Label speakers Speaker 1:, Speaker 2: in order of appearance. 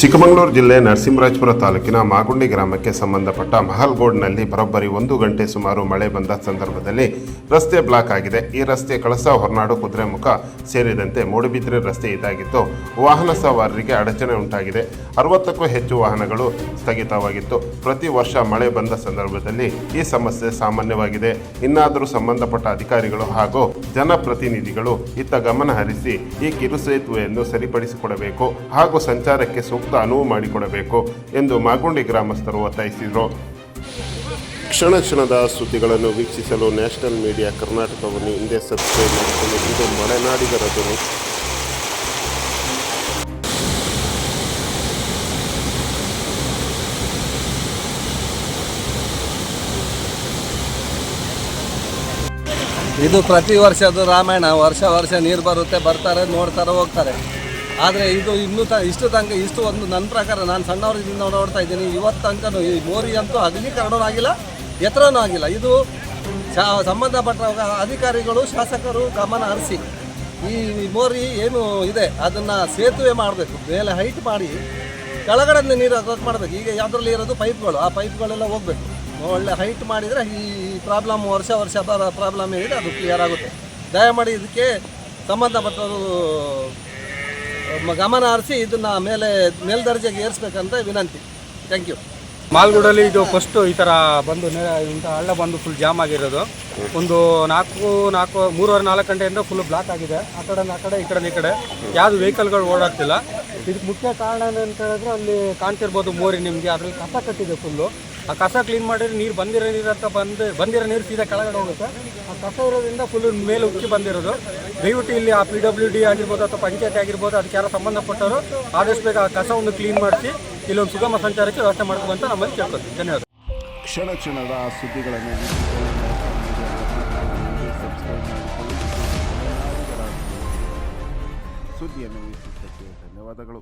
Speaker 1: ಚಿಕ್ಕಮಗಳೂರು ಜಿಲ್ಲೆ ನರಸಿಂಹರಾಜಪುರ ತಾಲೂಕಿನ ಮಾಗುಂಡಿ ಗ್ರಾಮಕ್ಕೆ ಸಂಬಂಧಪಟ್ಟ ಮಹಲ್ಗೋಡ್ನಲ್ಲಿ ಬರೋಬ್ಬರಿ ಒಂದು ಗಂಟೆ ಸುಮಾರು ಮಳೆ ಬಂದ ಸಂದರ್ಭದಲ್ಲಿ ರಸ್ತೆ ಬ್ಲಾಕ್ ಆಗಿದೆ. ಈ ರಸ್ತೆ ಕಳಸ ಹೊರನಾಡು ಕುದುರೆಮುಖ ಸೇರಿದಂತೆ ಮೂಡುಬಿದಿರೆ ರಸ್ತೆ ಇದಾಗಿತ್ತು. ವಾಹನ ಸವಾರರಿಗೆ ಅಡಚಣೆ ಉಂಟಾಗಿದೆ. ಅರವತ್ತಕ್ಕೂ ಹೆಚ್ಚು ವಾಹನಗಳು ಸ್ಥಗಿತವಾಗಿತ್ತು. ಪ್ರತಿ ವರ್ಷ ಮಳೆ ಬಂದ ಸಂದರ್ಭದಲ್ಲಿ ಈ ಸಮಸ್ಯೆ ಸಾಮಾನ್ಯವಾಗಿದೆ. ಇನ್ನಾದರೂ ಸಂಬಂಧಪಟ್ಟ ಅಧಿಕಾರಿಗಳು ಹಾಗೂ ಜನಪ್ರತಿನಿಧಿಗಳು ಇತ್ತ ಗಮನ ಹರಿಸಿ ಈ ಕಿರುಸೇತುವೆಯನ್ನು ಸರಿಪಡಿಸಿಕೊಡಬೇಕು ಹಾಗೂ ಸಂಚಾರಕ್ಕೆ ಸೂಕ್ತ ಅನುವು ಮಾಡಿಕೊಡಬೇಕು ಎಂದು ಮಾಗುಂಡಿ ಗ್ರಾಮಸ್ಥರು ಒತ್ತಾಯಿಸಿದರು. ಕ್ಷಣ ಕ್ಷಣದ ಸುದ್ದಿಗಳನ್ನು ವೀಕ್ಷಿಸಲು ನ್ಯಾಷನಲ್ ಮೀಡಿಯಾ ಕರ್ನಾಟಕವನ್ನು ಹಿಂದೆ ಸಬ್ಸ್ಕ್ರೈಬ್ ಮಾಡಿಕೊಂಡು ಇದು ಮಲೆನಾಡಿಗರ
Speaker 2: ಇದು ಪ್ರತಿ ವರ್ಷದ ರಾಮಾಯಣ, ವರ್ಷ ವರ್ಷ ನೀರು ಬರುತ್ತೆ, ಬರ್ತಾರೆ, ನೋಡ್ತಾರೆ, ಹೋಗ್ತಾರೆ. ಆದರೆ ಇದು ಇನ್ನೂ ತ ಇಷ್ಟು ತನಕ ಇಷ್ಟು ಒಂದು ನನ್ನ ಪ್ರಕಾರ ನಾನು ಸಣ್ಣವರಿಂದ ನೋಡ್ತಾ ಇದ್ದೀನಿ. ಇವತ್ತು ತನಕ ಈ ಮೋರಿ ಅಂತೂ ಅಗಲೀಕರಣವೂ ಆಗಿಲ್ಲ, ಎತ್ತರನೂ ಆಗಿಲ್ಲ. ಇದು ಸಂಬಂಧಪಟ್ಟ ಅಧಿಕಾರಿಗಳು, ಶಾಸಕರು ಗಮನ ಹರಿಸಿ ಈ ಮೋರಿ ಏನು ಇದೆ, ಅದನ್ನು ಸೇತುವೆ ಮಾಡಬೇಕು, ಮೇಲೆ ಹೈಟ್ ಮಾಡಿ ಕೆಳಗಡೆ ನೀರು ಹಾಕೋಕೆ ಮಾಡಬೇಕು. ಈಗ ಯಾವುದ್ರಲ್ಲಿ ಇರೋದು ಪೈಪ್ಗಳು, ಆ ಪೈಪ್ಗಳೆಲ್ಲ ಹೋಗಬೇಕು. ಒಳ್ಳೆ ಹೈಟ್ ಮಾಡಿದರೆ ಈ ಪ್ರಾಬ್ಲಮ್ ವರ್ಷ ವರ್ಷ ಪ್ರಾಬ್ಲಮ್ ಏನಿದೆ, ಅದು ಕ್ಲಿಯರ್ ಆಗುತ್ತೆ. ದಯಮಾಡಿ ಇದಕ್ಕೆ ಸಂಬಂಧಪಟ್ಟವರು ಗಮನ ಹರಿಸಿ ಇದನ್ನು ಮೇಲೆ ಮೇಲ್ದರ್ಜೆಗೆ ಏರಿಸ್ಬೇಕಂತ ವಿನಂತಿ. ಥ್ಯಾಂಕ್ ಯು
Speaker 3: ಮಾಲ್ಗೂಡಲ್ಲಿ ಇದು ಫಸ್ಟು ಈ ಥರ ಬಂದು ಇಂಥ ಹಳ್ಳ ಬಂದು ಫುಲ್ ಜಾಮ್ ಆಗಿರೋದು. ಒಂದು ನಾಲ್ಕು ನಾಲ್ಕು, ಮೂರುವರೆ, ನಾಲ್ಕು ಗಂಟೆಯಿಂದ ಫುಲ್ ಬ್ಲಾಕ್ ಆಗಿದೆ. ಆ ಕಡೆ ಆ ಕಡೆ, ಈ ಕಡೆ ಈ ಕಡೆ. ಯಾವುದು ವೆಹಿಕಲ್ಗಳು ಓಡಾಡ್ತಿಲ್ಲ ಇದಕ್ಕೆ ಮುಖ್ಯ ಕಾರಣ ಅಂತ ಹೇಳಿದ್ರೆ ಅಲ್ಲಿ ಕಾಣ್ತಿರ್ಬೋದು ಮೋರಿ ನಿಮಗೆ. ಅದರಲ್ಲಿ ಕಸ ಕಟ್ಟಿದೆ ಫುಲ್ಲು ಆ ಕಸ ಕ್ಲೀನ್ ಮಾಡಿದ್ರೆ ನೀರು ಬಂದಿರೋ ನೀರು ಅಂತ ಬಂದು ಬಂದಿರೋ ನೀರು ಸೀದಾ ಕೆಳಗಡೆ ಹೋಗುತ್ತೆ. ಆ ಕಸ ಇರೋದ್ರಿಂದ ಫುಲ್ ಮೇಲೆ ಉಕ್ಕಿ ಬಂದಿರೋದು. ದಯವಿಟ್ಟು ಇಲ್ಲಿ ಆ ಪಿ ಡಬ್ಲ್ಯೂ ಡಿ ಆಗಿರ್ಬೋದು ಅಥವಾ ಪಂಚಾಯತ್ ಆಗಿರ್ಬೋದು ಅದಕ್ಕೆಲ್ಲ ಸಂಬಂಧಪಟ್ಟವರು ಆದಷ್ಟು ಬೇಗ ಆ ಕಸವನ್ನು ಕ್ಲೀನ್ ಮಾಡಿಸಿ ಇಲ್ಲೊಂದು ಸುಗಮ ಸಂಚಾರಕ್ಕೆ ವ್ಯವಸ್ಥೆ ಮಾಡ್ಕೊಂತ ನಮ್ಮಲ್ಲಿ ಕೇಳ್ಕೊತೀವಿ. ಧನ್ಯವಾದ.
Speaker 4: ಕ್ಷಣ ಕ್ಷಣದ ಸುದ್ದಿಗಳನ್ನು ಸುದ್ದಿಯನ್ನು ವೀಕ್ಷಿಸಿದ್ದಕ್ಕೆ ಧನ್ಯವಾದಗಳು.